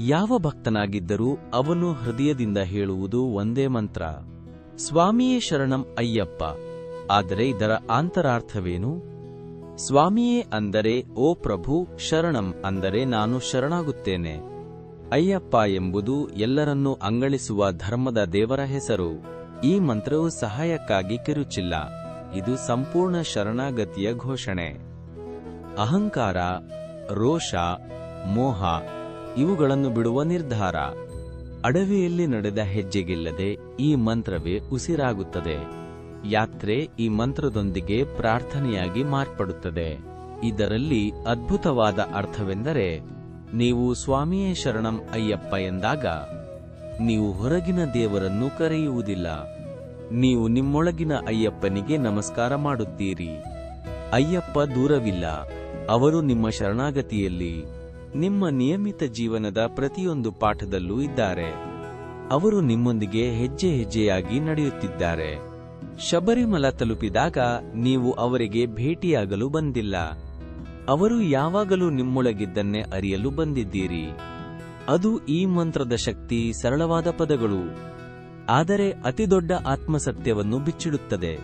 ಯಾವ ಭಕ್ತನಾಗಿದ್ದರೂ ಅವನು ಹೃದಯದಿಂದ ಹೇಳುವುದು ಒಂದೇ ಮಂತ್ರ. ಸ್ವಾಮಿಯೇ ಶರಣಂ ಅಯ್ಯಪ್ಪ. ಆದರೆ ಇದರ ಆಂತರಾರ್ಥವೇನು ಸ್ವಾಮಿಯೇ ಅಂದರೆ, ಓ ಪ್ರಭು, ಶರಣಂ ಅಂದರೆ ನಾನು ಶರಣಾಗುತ್ತೇನೆ. ಅಯ್ಯಪ್ಪ ಎಂಬುದು ಎಲ್ಲರನ್ನೂ ಅಂಗಳಿಸುವ ಧರ್ಮದ ದೇವರ ಹೆಸರು. ಈ ಮಂತ್ರವು ಸಹಾಯಕ್ಕಾಗಿ ಕಿರುಚಿಲ್ಲ. ಇದು ಸಂಪೂರ್ಣ ಶರಣಾಗತಿಯ ಘೋಷಣೆ. ಅಹಂಕಾರ, ರೋಷ, ಮೋಹ ಇವುಗಳನ್ನು ಬಿಡುವ ನಿರ್ಧಾರ. ಅಡವಿಯಲ್ಲಿ ನಡೆದ ಹೆಜ್ಜೆಗಿಲ್ಲದೆ ಈ ಮಂತ್ರವೇ ಉಸಿರಾಗುತ್ತದೆ. ಯಾತ್ರೆ ಈ ಮಂತ್ರದೊಂದಿಗೆ ಪ್ರಾರ್ಥನೆಯಾಗಿ ಮಾರ್ಪಡುತ್ತದೆ. ಇದರಲ್ಲಿ ಅದ್ಭುತವಾದ ಅರ್ಥವೆಂದರೆ, ನೀವು ಸ್ವಾಮಿಯೇ ಶರಣಂ ಅಯ್ಯಪ್ಪ ಎಂದಾಗ, ನೀವು ಹೊರಗಿನ ದೇವರನ್ನು ಕರೆಯುವುದಿಲ್ಲ. ನೀವು ನಿಮ್ಮೊಳಗಿನ ಅಯ್ಯಪ್ಪನಿಗೆ ನಮಸ್ಕಾರ ಮಾಡುತ್ತೀರಿ. ಅಯ್ಯಪ್ಪ ದೂರವಿಲ್ಲ. ಅವರು ನಿಮ್ಮ ಶರಣಾಗತಿಯಲ್ಲಿ. ನಿಮ್ಮ ನಿಯಮಿತ ಜೀವನದ ಪ್ರತಿಯೊಂದು ಪಾಠದಲ್ಲೂ ಇದ್ದಾರೆ. ಅವರು ನಿಮ್ಮೊಂದಿಗೆ ಹೆಜ್ಜೆ ಹೆಜ್ಜೆಯಾಗಿ ನಡೆಯುತ್ತಿದ್ದಾರೆ. ಶಬರಿಮಲ ತಲುಪಿದಾಗ ನೀವು ಅವರಿಗೆ ಭೇಟಿಯಾಗಲು ಬಂದಿಲ್ಲ. ಅವರು ಯಾವಾಗಲೂ ನಿಮ್ಮೊಳಗಿದ್ದನ್ನೇ ಅರಿಯಲು ಬಂದಿದ್ದೀರಿ. ಅದು ಈ ಮಂತ್ರದ ಶಕ್ತಿ, ಸರಳವಾದ ಪದಗಳು. ಆದರೆ ಅತಿದೊಡ್ಡ ಆತ್ಮಸತ್ಯವನ್ನು ಬಿಚ್ಚಿಡುತ್ತದೆ.